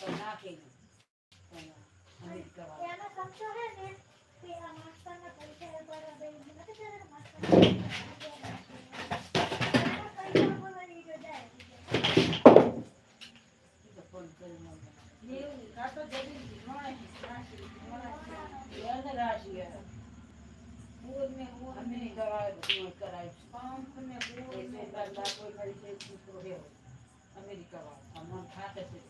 તો ના કહેજો America, I'm not happy.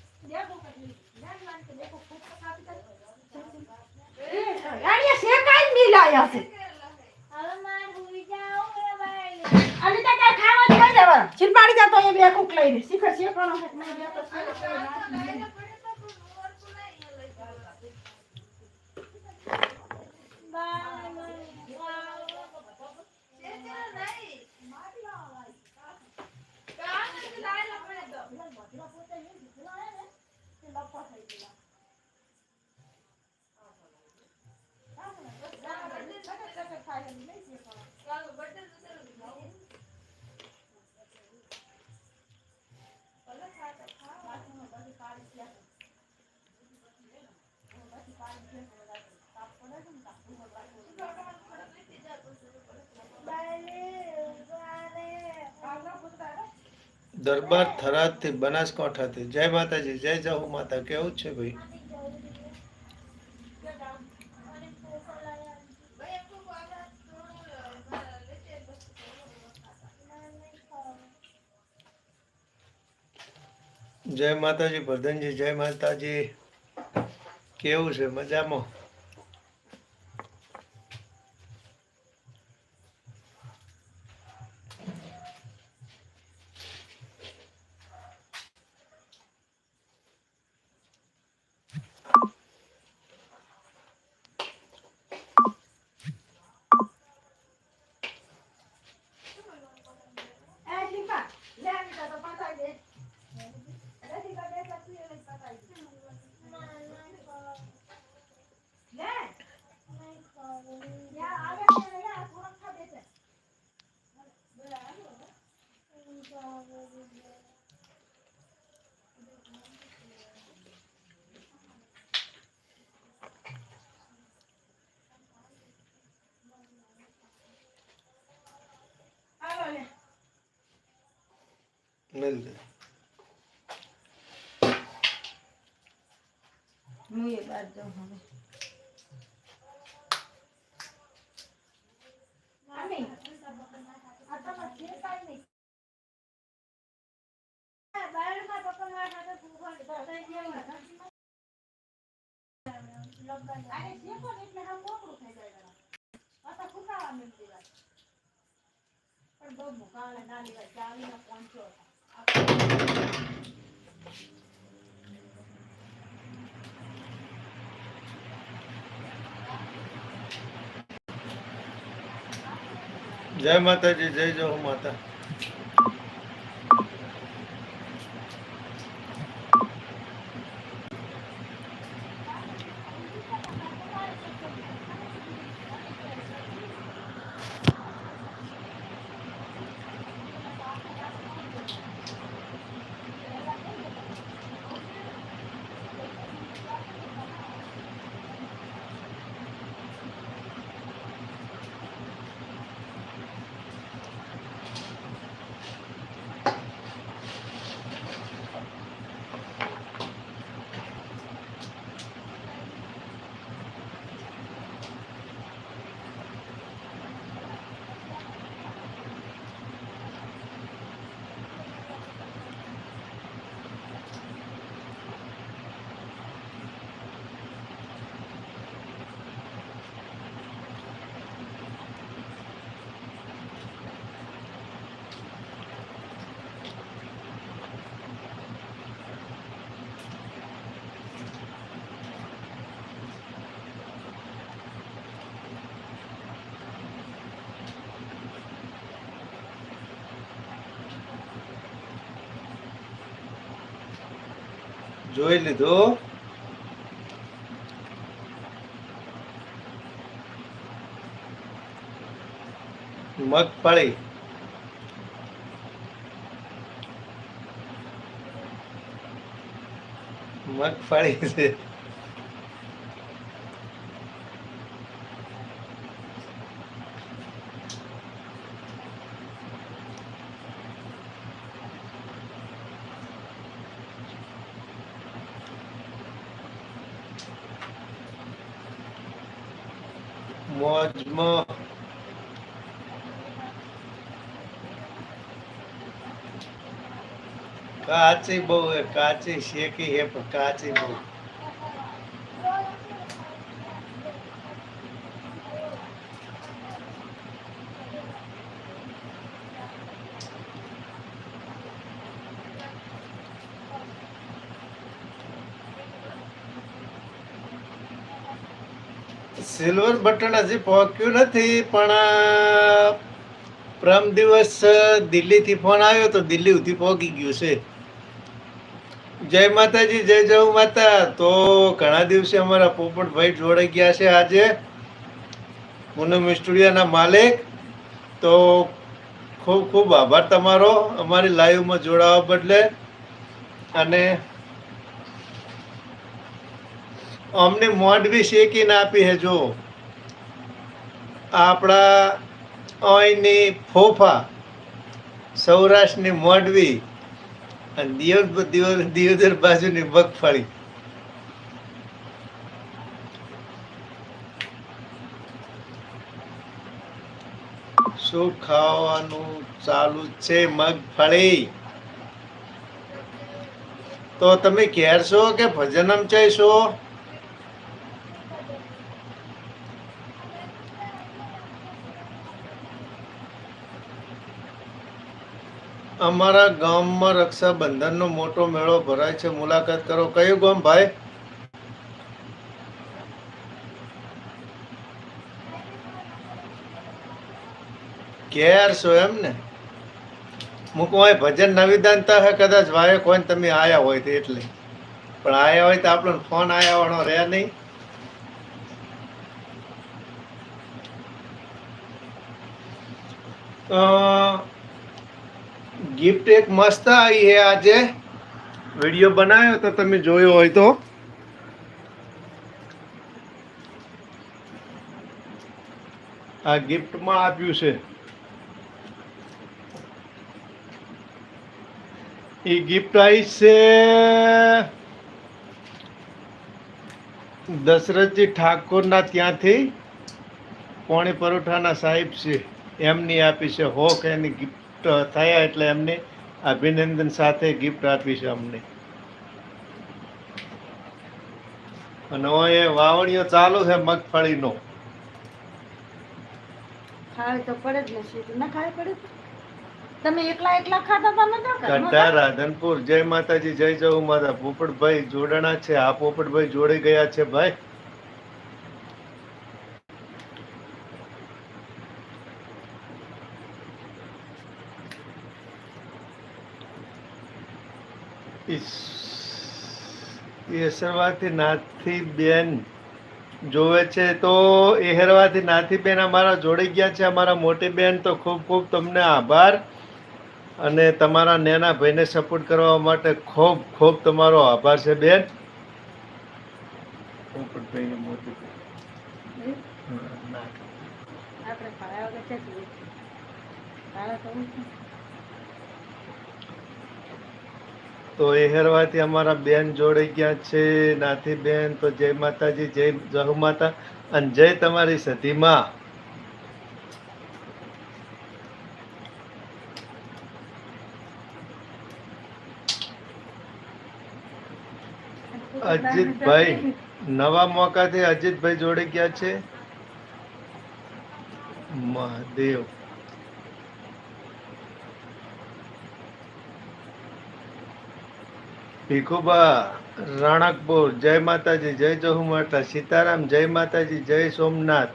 દરબાર થરાદ થરાદથી બનાસકાંઠાથી. જય માતાજી, જય જાહુ માતા, કેવું છે ભાઈ? જય માતાજી ભરધનજી જય માતાજી. કેવું છે, મજામાં? નલદે હું એ બાર જાઉં હવે મામી આ તો એટલે હા મોકળું થઈ જાય પાછા ફૂટાવા મેળવી વાત પણ બહુ મુકાવે ના લેવાય ચાવીને પહોંચ્યો જય માતાજી જય જય માતા. જોઈ લીધું. મગફળી. મગફળી છે. મોજમાં કાચી બહુ કાચી શેકી હે પણ કાચી બહુ. સિલ્વર બટન હજી પહોંચ્યું નથી, પણ પ્રમ દિવસ દિલ્હીથી ફોન આવ્યો તો દિલ્હી સુધી પહોંચી ગયું છે. જય માતાજી, જય જય માતા. તો ઘણા દિવસે અમારા પોપટભાઈ જોડાઈ ગયા છે આજે. પૂનમ સ્ટુડિયોના માલિક. તો ખૂબ ખૂબ આભાર તમારો. અમારી લાઈવમાં જોડાવા બદલે. અને અમને મોઢવી શેકીને આપી હે જો આપણા અહીંની ફોફા સૌરાષ્ટ્રની મોઢવી અને દિયોદર દિયોદર દિયોદર બાજુની મગફળી. શું ખાવાનું ચાલુ છે મગફળી? તો તમે ઘેર છો કે ભજનમ છો અમારા ગામમાં રક્ષાબંધનનો મોટો મેળો ભરાય છે. મુલાકાત કરો. કયું ગામ ભાઈ? ઘેર છો એમ ને? મૂકું ભજન નવિદાનતા હે કદાચ ભાઈ કોઈ તમે આયા હોય તો એટલે. પણ આયા હોય તો આપણો ફોન આયા વાળો રહ્યા નહીં. અ ગિફ્ટ એક મસ્ત આવી છે આજે. વીડિયો બનાવ્યો તો તમે જોયો હોય તો. આ ગિફ્ટમાં આપ્યું છે. એ ગિફ્ટ આવી છે દશરથજી ઠાકોરના ત્યાંથી. પોણી પરોઠાના સાહેબ છે. એમની આપી છે હોક, એની ગિફ્ટ. થયા એટલે એમને અભિનંદન સાથે ગિફ્ટ આપી છે અમને. અને એ વાવણીઓ ચાલુ છે મગફળીનો. ખાવી તો પડે જ ને ના ખાવી પડે તમે એકલા એકલા ખાતા તમે તો ઘરમાં રાધનપુર જય માતાજી જય જય માતા. પોપટભાઈ જોડાણા છે. આ પોપટભાઈ જોડે ગયા છે ભાઈ? એસરવાથી નાથી બેન જોવે છે તો એહરવાથી નાથી બેન અમારા જોડી ગયા છે. અમારા મોટી બેન તો ખૂબ ખૂબ તમને આભાર અને તમારા નેના ભાઈને સપોર્ટ કરવા માટે ખૂબ ખૂબ તમારો આભાર છે બેન. આપણે ખાવા વગર છે જ નહીં. ખાવા તો એ હેરવાથી અમારા બેન જોડે ગયા છે, નાથી બેન, તો જય માતાજી, જય જહુ માતા અને જય તમારી સતીમાં અજીતભાઈ, નવા મોકાથી અજીતભાઈ જોડે ગયા છે. મહાદેવ. ભીખુબા, રાણકપુર, જય માતાજી, જય જહુ માતા, સીતારામ, જય માતાજી, જય સોમનાથ.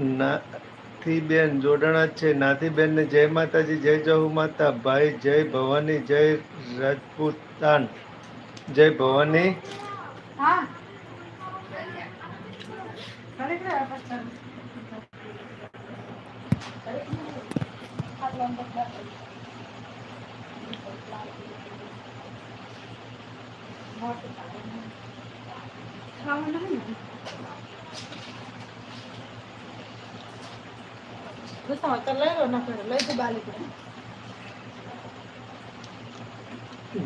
નાથીબેન જોડાણા છે. નાથીબેન ને જય માતાજી, જય જહુ માતા, ભાઈ જય ભવાની, જય રાજપૂતાન. જય ભવાની. Thank ખરેખર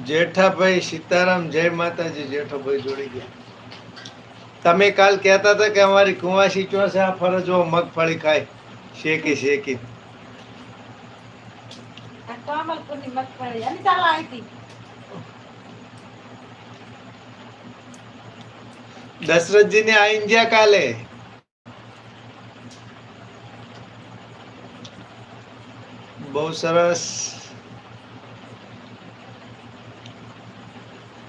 જેઠાભાઈ સીતારામ, જય માતાજી, જેઠાભાઈ જોડી ગયા. તમે કાલ કહેતા હતા કે અમારી કુંવાસી ચોસે આ ફરજો મગફળી ખાય. શેકી શેકી. મગફળી. અને ચાલ દશરથજી ને આઈને ગયા કાલે. બહુ સરસ.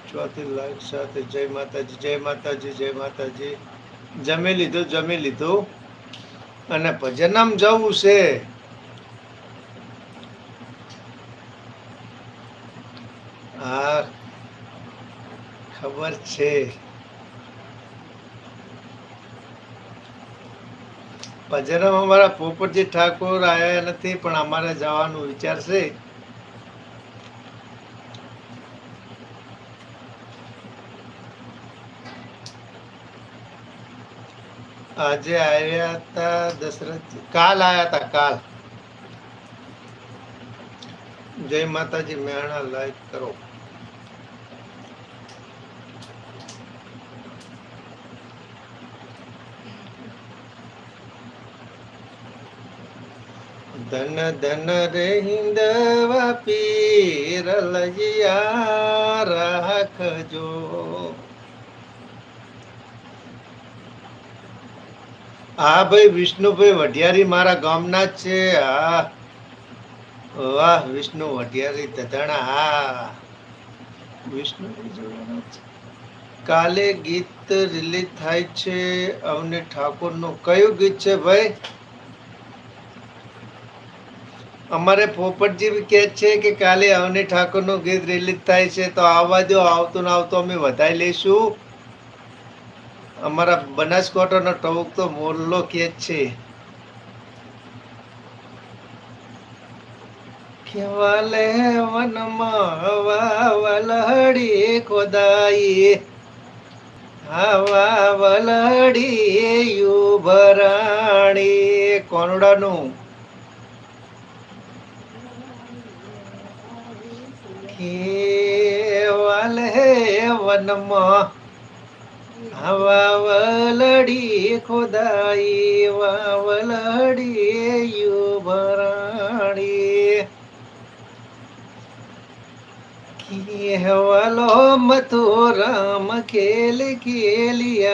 ચોથી લાઈક સાથે જય માતાજી જય માતાજી જય માતાજી. જમી લીધું જમી લીધું. અને ભજનમ જવું છે. હા ખબર છે. ભજનમ અમારા પોપટજી ઠાકોર આવ્યા નથી, પણ અમારે જવાનું વિચાર છે. આજે આવ્યા હતા દશરથ, કાલ આવ્યા હતા, કાલ. જય માતાજી મેણા લાઈક કરો. ધન ધન રે રાખજો હા ભાઈ વિષ્ણુભાઈ વઢિયારી મારા ગામના જ છે. હા વાહ, વિષ્ણુ વઢિયારી તથાણા હા વિષ્ણુભાઈ કાલે ગીત રિલીઝ થાય છે. અવને ઠાકોરનું કયું ગીત છે ભાઈ? અમારે પોપટજી કહે છે કે કાલે અવની ઠાકોરનું ગીત રિલીઝ થાય છે, તો આવવા દો, આવતું ને આવતું અમે વધારી લઈશું. અમારા બનાસકાંઠાનો ટવક તો મોરલો કહે છે. કેવાલે વનમાં વાવલડી ખોદાઈ હવા વલડી યુભરાણી કોનડાનું કેવાલે વનમાં વાવલડી ખોદાઈ વાવલડી યુભરાણી કેવલો મથુરામ ખેલ ખેલી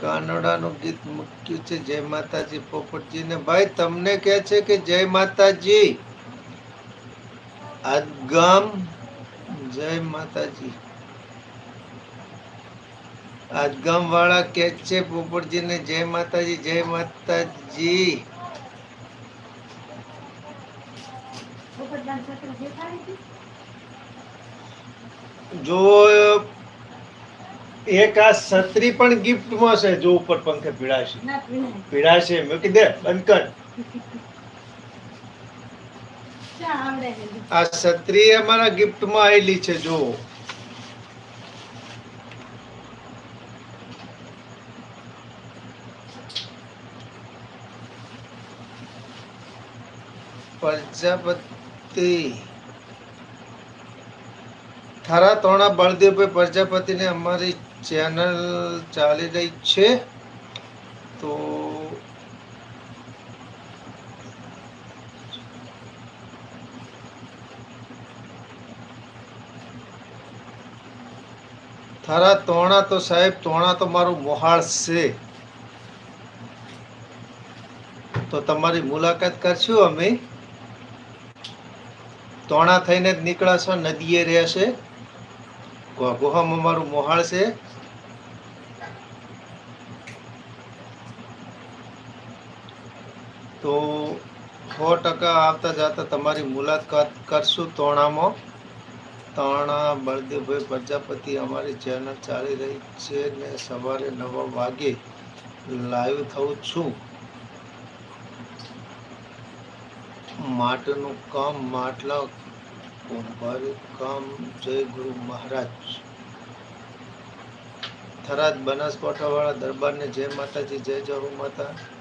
કાનડાનું ગીત મૂક્યું છે. જય માતાજી પોપટજી ને ભાઈ તમને કહે છે કે જય માતાજી. આજગામ જય માતાજી. આજગામ વાળા કે છે પોપટજી ને જય માતાજી જય માતાજી? જો એક આ છત્રી પણ ગિફ્ટમાં છે જો ઉપર પંખે પીડાશે પીડાશે મૂકી દે મેં બંધ કર? આ છત્રી અમારા ગિફ્ટમાં આવેલી છે જો. પ્રજાપતિ. થારા તોણા બળદેવભાઈ પ્રજાપતિને અમારી ચેનલ ચાલી રહી છે, તો થારા તોણા તો સાહેબ, તોણા તો મારું મોહાળ છે. તો તમારી મુલાકાત કરશું અમે. તોણા થઈને જ નીકળાશો, નદીએ રહેશે. ઘોઘોહામાં મારું મોહાળ છે. તો સો ટકા આવતા જતા તમારી મુલાકાત કરશું તોણામાં. તાણા બળદેવભાઈ પ્રજાપતિ અમારી ચેનલ ચાલી રહી છે ને સવારે નવ વાગે લાઈવ થઉં છું. માટનું કામ, માટલા કુંભારી કામ, જય ગુરુ મહારાજ. થરાદ બનાસકાંઠાવાળા દરબારને જય માતાજી, જય જહુ માતા.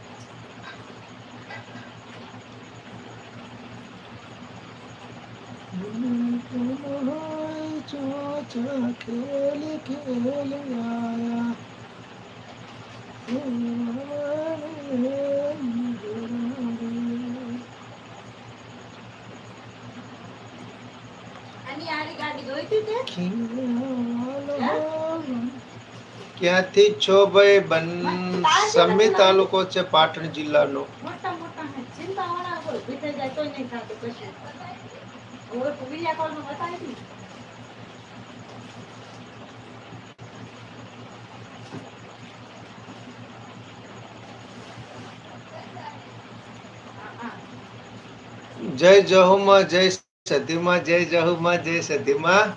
ક્યાંથી છો ભાઈ? બન સમી તાલુકો છે પાટણ જિલ્લાનો મોટા મોટા હે ચિંતા વાળા કોઈ ભીતે જાય તોય નહીં થતું કશું હવે વીડિયો કોલમાં બતાવી દી જય જહુમાં જય સતીમાં, જય જહુમાં જય સતીમાં.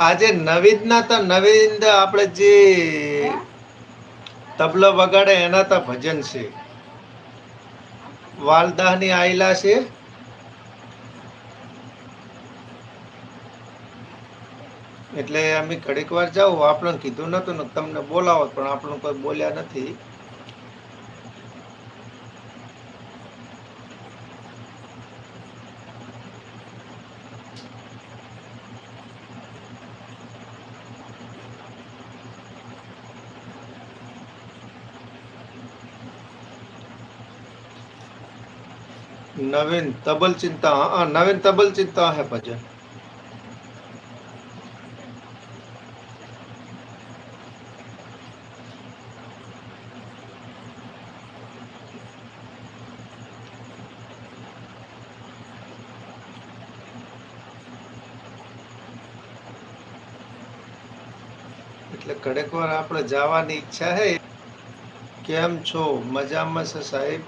આજે નવીન ના તો નવીન આપણે જે તબલો વગાડે એના તો ભજન છે. વાલદાહની આયલા છે. એટલે અમે ઘડીક વાર જાઓ આપણને કીધું નતું ને તમને બોલાવો પણ આપણું કોઈ બોલ્યા નથી. નવીન તબલ ચિંતા, હા, નવીન તબલ ચિંતા હે ભજન. એટલે વાર આપણે જવાની ઈચ્છા હે. કેમ છો? મજામાં છે સાહેબ?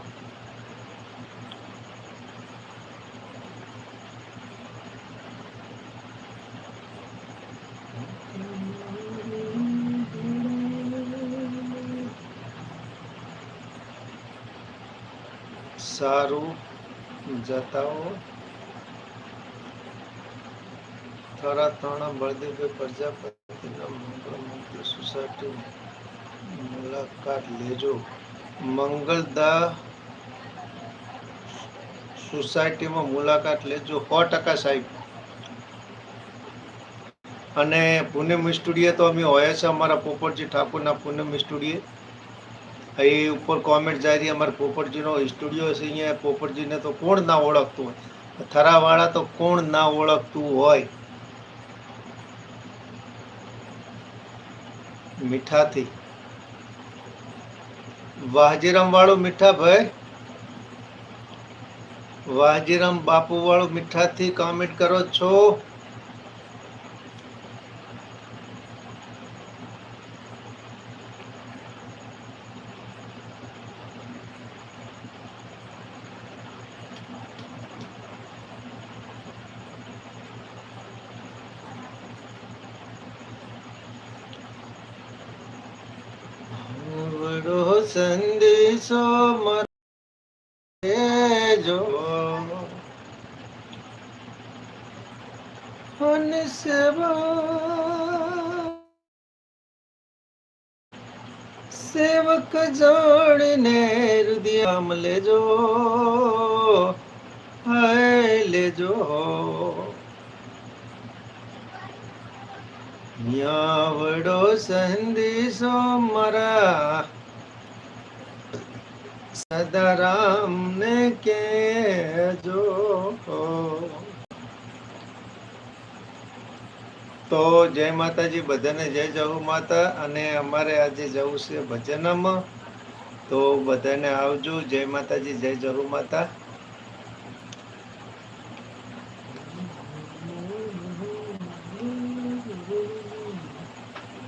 સારું. જતાઓ થરા ત્રણ બળદેવભાઈ પ્રજાપતિના સોસાયટી મુલાકાત લેજો. મંગળદા સોસાયટીમાં મુલાકાત લેજો. સો ટકા સાહેબ. અને પૂનમ સ્ટુડિયો તો અમે હોય છે અમારા પોપટજી ઠાકોરના પૂનમ સ્ટુડિયો. અહીં ઉપર કોમેન્ટ જાય રહી. અમારા પોપટજીનો સ્ટુડિયો છે અહીંયા. પોપટજીને તો કોણ ના ઓળખતું હોય? થરાવાળા તો કોણ ના ઓળખતું હોય? મીઠાથી. વાહજીરામ વાળું મીઠા ભાઈ? વાહજીરામ બાપુ વાળું મીઠાથી કોમેન્ટ કરો છો. સંદેશો મરે જો અને સેવા સેવક જોડીને રુદિયામ લેજો હાય લેજો. યાવડો સંદેશો મારા સદારામ ને કેજો તો જય માતાજી બધાને જય જહુ માતા અને અમારે આજે જવું છે ભજનમાં. તો બધાને આવજો. જય માતાજી, જય જરૂર માતા.